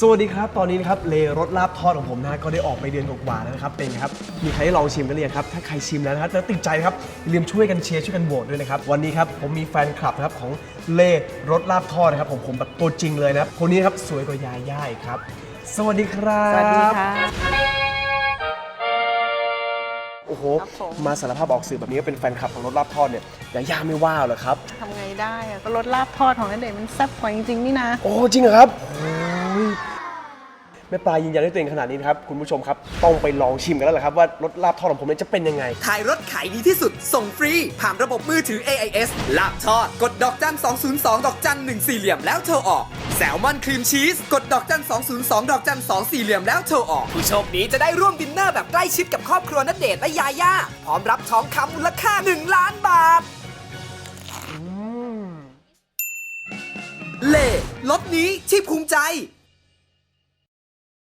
สวัสดีครับ ตอนนี้นะครับเลรสลาบทอดของผมนะฮะก็ได้ออกไปเดือนกว่าๆแล้วนะครับ เป็นไงครับ มีใครได้ลองชิมกันหรือยังครับ ถ้าใครชิมแล้วนะครับแล้วติดใจนะครับอย่าลืมช่วยกันเชียร์ช่วยกันโหวตด้วยนะครับ วันนี้ครับผมมีแฟนคลับนะครับของเลรสลาบทอดนะครับ ผมผมแบบตัวจริงเลยนะครับ คนนี้ครับสวยกว่ายาย่าอีกครับ สวัสดีครับสวัสดีค่ะ โอ้โห ครับผม มาสารภาพออกสื่อแบบนี้ก็เป็นแฟนคลับของรสลาบทอดเนี่ย ยาย่าไม่ว่าเหรอครับ ทำไงได้อะก็รสลาบทอดของนันเดชน์มันแซ่บกว่าจริงๆนี่นะ โอ้จริงเหรอครับโอ้ยแม่ปลายยืนยันด้วยตัวเองขนาดนี้นะครับคุณผู้ชมครับต้องไปลองชิมกันแล้วแหละครับว่ารสลาบทอดของผมเนี่ยจะเป็นยังไง ขายรถขายดีที่สุด ส่งฟรี ผ่านระบบมือถือ AIS ลาบทอด กดดอกจัน202 ดอกจัน1สี่เหลี่ยมแล้วโทรออก แซลมอนครีมชีส กดดอกจัน 202 ดอกจัน 2 สี่เหลี่ยมแล้วโทรออก ผู้โชคดีจะได้ร่วมดินเนอร์แบบใกล้ชิดกับครอบครัวนัดเดทและยาย่าพร้อมรับทองคำมูลค่า 1 ล้านบาท เล่รถนี้ที่ภูมิใจ